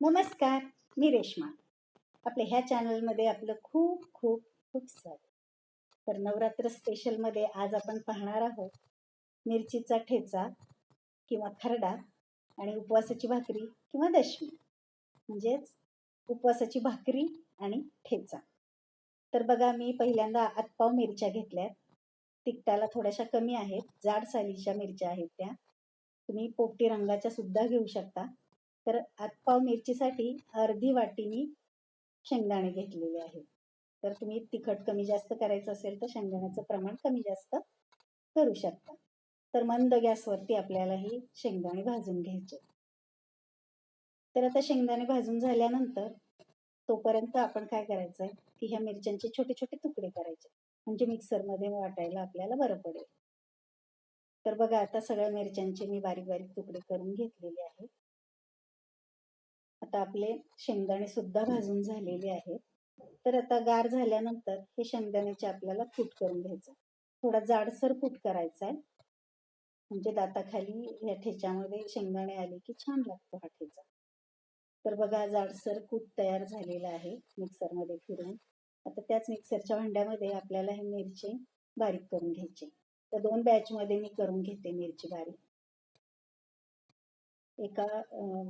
नमस्कार मी रेश्मा. आपल्या ह्या चॅनलमध्ये आपलं खूप खूप खूप स्वागत. तर नवरात्र स्पेशलमध्ये आज आपण पाहणार आहोत मिरचीचा ठेचा किंवा खरडा आणि उपवासाची भाकरी किंवा दशमी. म्हणजेच उपवासाची भाकरी आणि ठेचा. तर बघा मी पहिल्यांदा आतपाव मिरच्या घेतल्यात. तिखटाला थोड्याशा कमी आहेत. जाड सालीच्या मिरच्या आहेत त्या. तुम्ही पोपटी रंगाच्या सुद्धा घेऊ शकता. तर आतपाव मिरचीसाठी अर्धी वाटी मी शेंगदाणे घेतलेले आहेत. तर तुम्ही तिखट कमी जास्त करायचं असेल तर शेंगदाण्याचं प्रमाण कमी जास्त करू शकता. तर मंद गॅसवरती आपल्याला ही शेंगदाणे भाजून घ्यायचे. तर आता शेंगदाणे भाजून झाल्यानंतर तोपर्यंत आपण काय करायचं आहे की ह्या मिरच्यांचे छोटे छोटे तुकडे करायचे. म्हणजे मिक्सरमध्ये वाटायला आपल्याला बरं पडेल. तर बघा आता सगळ्या मिरच्यांचे मी बारीक बारीक तुकडे करून घेतलेले आहेत. आता आपले शेंगदाणे सुद्धा भाजून झालेले आहेत. तर आता गार झाल्यानंतर हे शेंगदाण्याचे आपल्याला कूट करून घ्यायचं. थोडा जाडसर कूट करायचा आहे. म्हणजे दाताखाली या ठेच्यामध्ये शेंगदाणे आले की छान लागतो हा ठेचा. तर बघा जाडसर कूट तयार झालेला आहे मिक्सरमध्ये फिरून. आता त्याच मिक्सरच्या भांड्यामध्ये आपल्याला हे मिरची बारीक करून घ्यायची. तर दोन बॅचमध्ये मी करून घेते मिरची बारीक. एका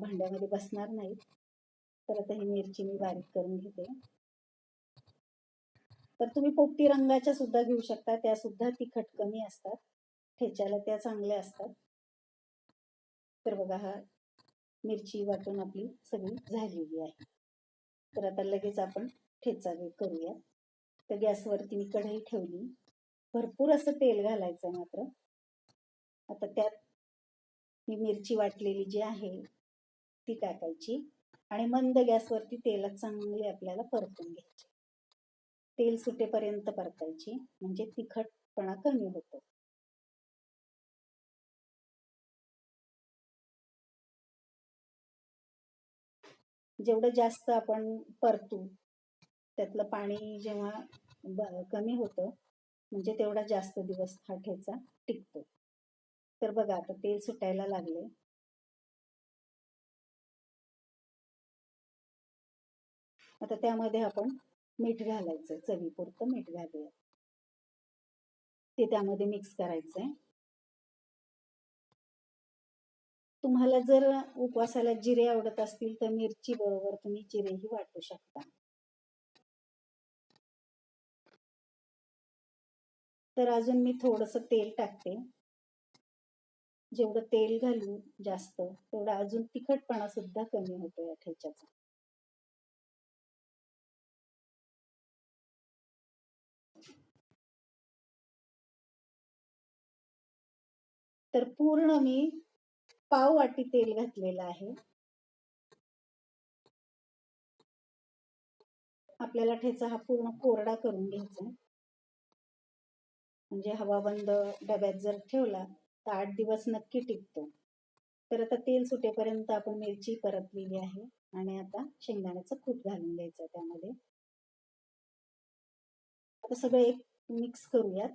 भांड्यामध्ये बसणार नाहीत तर आता ही मिरची मी बारीक करून घेते. तर तुम्ही पोपटी रंगाच्या सुद्धा घेऊ शकता. त्या सुद्धा तिखट कमी असतात. ठेच्याला त्या चांगल्या असतात. तर बघा हा मिरची वाटून आपली सगळी झालेली आहे. तर आता लगेच आपण ठेचा करूया. तर गॅसवरती मी कढई ठेवली. भरपूर असं तेल घालायचं मात्र. आता त्यात ही मिरची वाटलेली जी आहे ती टाकायची आणि मंद गॅसवरती तेलात चांगली आपल्याला परतून घ्यायची. तेल सुटेपर्यंत परतायची म्हणजे तिखटपणा कमी होतो. जेवढं जास्त आपण परतू त्यातलं पाणी जेव्हा कमी होतं म्हणजे तेवढा जास्त दिवस हा ठेचा टिकतो. तर बघा आता तेल सुटायला लागले आता त्यामध्ये आपण मीठ घालायचं चवीपुरतं मीठ घालूया. ते त्यामध्ये मिक्स करायचंय. तुम्हाला जर उपवासाला जिरे आवडत असतील तर मिरची बरोबर तुम्ही जिरेही वाटू शकता. तर अजून मी थोडस तेल टाकते. जेवढं तेल घालू जास्त तेवढा अजून तिखटपणा सुद्धा कमी होतो या ठेच्याचा. तर पूर्ण मी पाव वाटी तेल घातलेलं आहे. आपल्याला ठेचा हा पूर्ण कोरडा करून घ्यायचा म्हणजे हवाबंद डब्यात जर ठेवला आठ दिवस नक्की टिकतो. तर आता तेल सुटेपर्यंत आपण मिरची परतलेली आहे आणि आता शेंगदाण्याचं कूट घालून द्यायचं त्यामध्ये. आता सगळं एक मिक्स करूयात.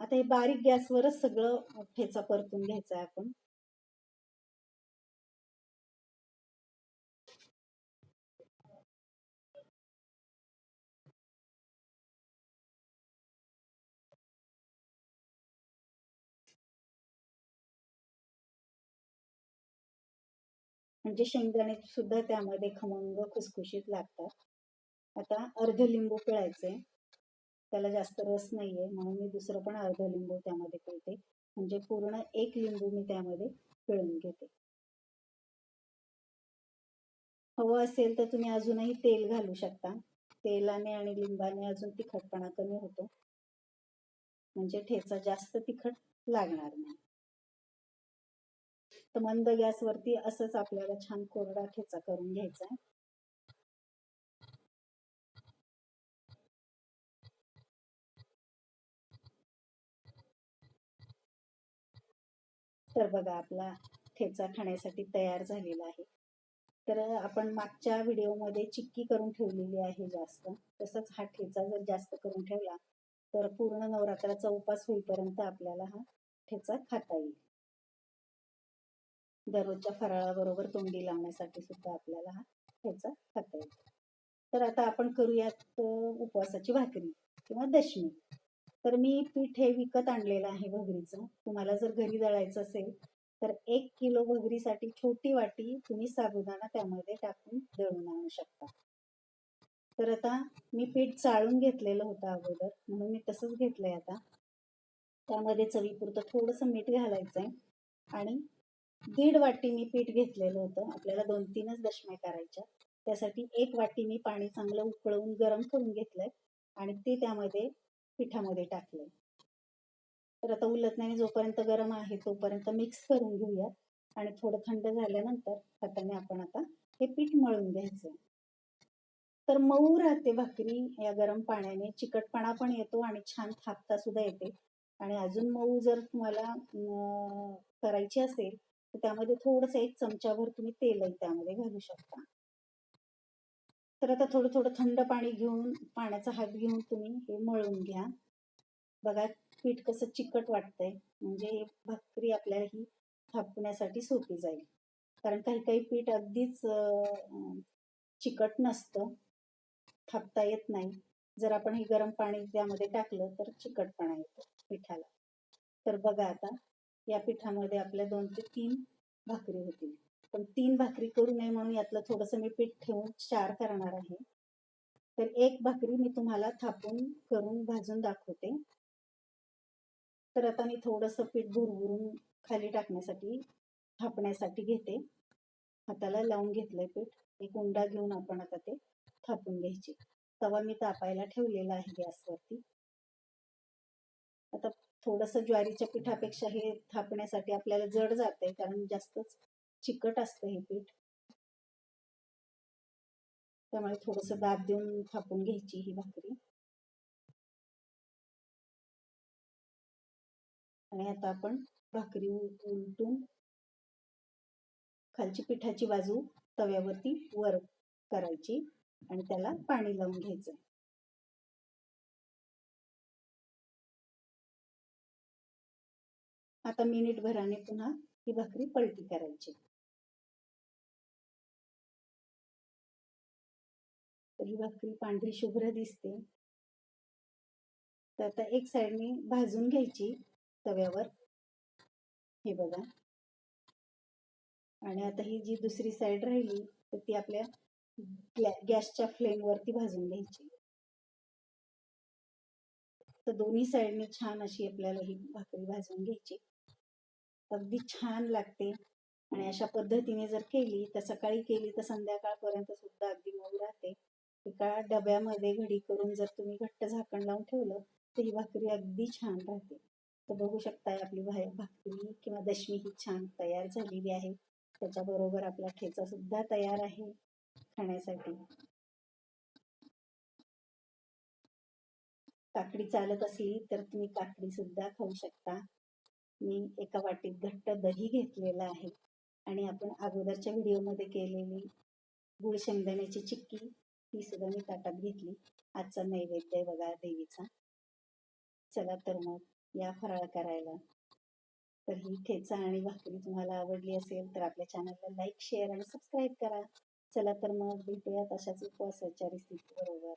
आता हे बारीक गॅसवरच सगळं ठेचा परतून घ्यायचं आहे आपण. म्हणजे शेंगदाणे सुद्धा त्यामध्ये खमंग खुसखुशीत लागतात. आता अर्ध लिंबू पिळायचे. त्याला जास्त रस नाहीये म्हणून मी दुसरं पण अर्ध लिंबू त्यामध्ये पिळते. म्हणजे पूर्ण एक लिंबू मी त्यामध्ये पिळून घेते. हवं असेल तर तुम्ही अजूनही तेल घालू शकता. तेलाने आणि लिंबाने अजून तिखटपणा कमी होतो. म्हणजे ठेचा जास्त तिखट लागणार नाही. तर मंद गॅसवरती असंच आपल्याला छान कोरडा ठेचा करून घ्यायचा आहे. तर बघा आपला ठेचा खाण्यासाठी तयार झालेला आहे. तर आपण मागच्या व्हिडिओमध्ये चिक्की करून ठेवलेली आहे जास्त. तसंच हा ठेचा जर जास्त करून ठेवला तर पूर्ण नवरात्राचा उपास होईपर्यंत आपल्याला हा ठेचा खाता येईल. दररोजच्या फराळाबरोबर तोंडी लावण्यासाठी सुद्धा आपल्याला हा ठेचा खाता येतो. तर आता आपण करूयात उपवासाची भाकरी किंवा दशमी. तर मी पीठ हे विकत आणलेलं आहे भगरीचं. तुम्हाला जर घरी दळायचं असेल तर एक किलो भगरीसाठी छोटी वाटी तुम्ही साबुदाणा त्यामध्ये टाकून दळून आणू शकता. तर आता मी पीठ चाळून घेतलेलं होतं अगोदर म्हणून मी तसंच घेतलंय आता. त्यामध्ये चवीपुरतं थोडंसं मीठ घालायचं आहे आणि दीड वाटी मी पीठ घेतलेलं होतं. आपल्याला दोन तीनच दशम्या करायच्या. त्यासाठी एक वाटी मी पाणी चांगलं उकळवून गरम करून घेतलंय आणि ते त्यामध्ये पिठामध्ये टाकलंय. तर आता उलटण्याने जोपर्यंत गरम आहे तोपर्यंत मिक्स करून घेऊया. आणि थोडं थंड झाल्यानंतर हाताने आपण आता हे पीठ मळून घ्यायचं तर मऊ राहते भाकरी. या गरम पाण्याने चिकटपणा पण येतो आणि छान थापता सुद्धा येते. आणि अजून मऊ जर तुम्हाला करायची असेल त्यामध्ये थोडंसं एक चमचाभर तुम्ही तेलही त्यामध्ये घालू शकता. तर आता थोडं थोडं थंड पाणी घेऊन पाण्याचा हात घेऊन तुम्ही हे मळून घ्या. बघा पीठ कसं चिकट वाटतंय. म्हणजे हे भाकरी आपल्याला ही थापण्यासाठी सोपी जाईल. कारण काही काही पीठ अगदीच चिकट नसतं. थापता येत नाही. जर आपण हे गरम पाणी त्यामध्ये टाकलं तर चिकटपणा येतो पिठाला. तर बघा आता या पिठामध्ये आपल्या दोन ते तीन भाकरी होतील. पण तीन भाकरी करू नये म्हणून यातलं थोडंसं मी पीठ ठेवून चार करणार आहे. तर एक भाकरी मी तुम्हाला थापून करून भाजून दाखवते. तर आता मी थोडंसं पीठ भुरभुरून खाली टाकण्यासाठी थापण्यासाठी घेते. हाताला लावून घेतलंय पीठ. एक उंडा घेऊन आपण आता ते थापून घ्यायचे. तवा मी तापायला ठेवलेला आहे गॅसवरती. आता थोडंसं ज्वारीच्या पिठापेक्षा हे थापण्यासाठी आपल्याला जड जाते कारण जास्तच चिकट असतं हे पीठ. त्यामुळे थोडंसं दाब देऊन थापून घ्यायची ही भाकरी. आणि आता आपण भाकरी उल- उलटून खालची पिठाची बाजू तव्यावरती वर करायची आणि त्याला पाणी लावून घ्यायचं. आता मिनिट भराने पुन्हा ही भाकरी पलटी करायची. तर ही भाकरी पांढरी शुभ्र दिसते. तर आता एक साईडने भाजून घ्यायची तव्यावर. हे बघा. आणि आता ही जी दुसरी साईड राहिली तर ती आपल्या गॅसच्या फ्लेमवरती भाजून घ्यायची. तर दोन्ही साईडने छान अशी आपल्याला ही भाकरी भाजून घ्यायची. अगदी छान लागते. आणि अशा पद्धतीने जर केली तर सकाळी केली तर संध्याकाळपर्यंत सुद्धा अगदी मऊ राहते. एका डब्यामध्ये घडी करून जर तुम्ही घट्ट झाकण लावून ठेवलं तर ही भाकरी अगदी छान राहते. तर बघू शकताय आपली भा- भाकरी किंवा दशमी ही छान तयार झालेली आहे. त्याच्याबरोबर आपला ठेचा सुद्धा तयार आहे खाण्यासाठी. काकडी चालत असली तर तुम्ही काकडी सुद्धा खाऊ शकता. मी एका वाटीत घट्ट दही घेतलेलं आहे. आणि आपण अगोदरच्या व्हिडिओमध्ये केलेली गुळ शेंगदाण्याची चिक्की ही सुद्धा मी ताटात घेतली. आजचा नैवेद्य आहे बघा देवीचा. चला तर मग या फराळ करायला. तर ही ठेचा आणि भाकरी तुम्हाला आवडली असेल तर आपल्या चॅनलला लाईक शेअर आणि सबस्क्राईब करा. चला तर मग भेटूयात अशाच उपवासाच्या रेसिपी बरोबर.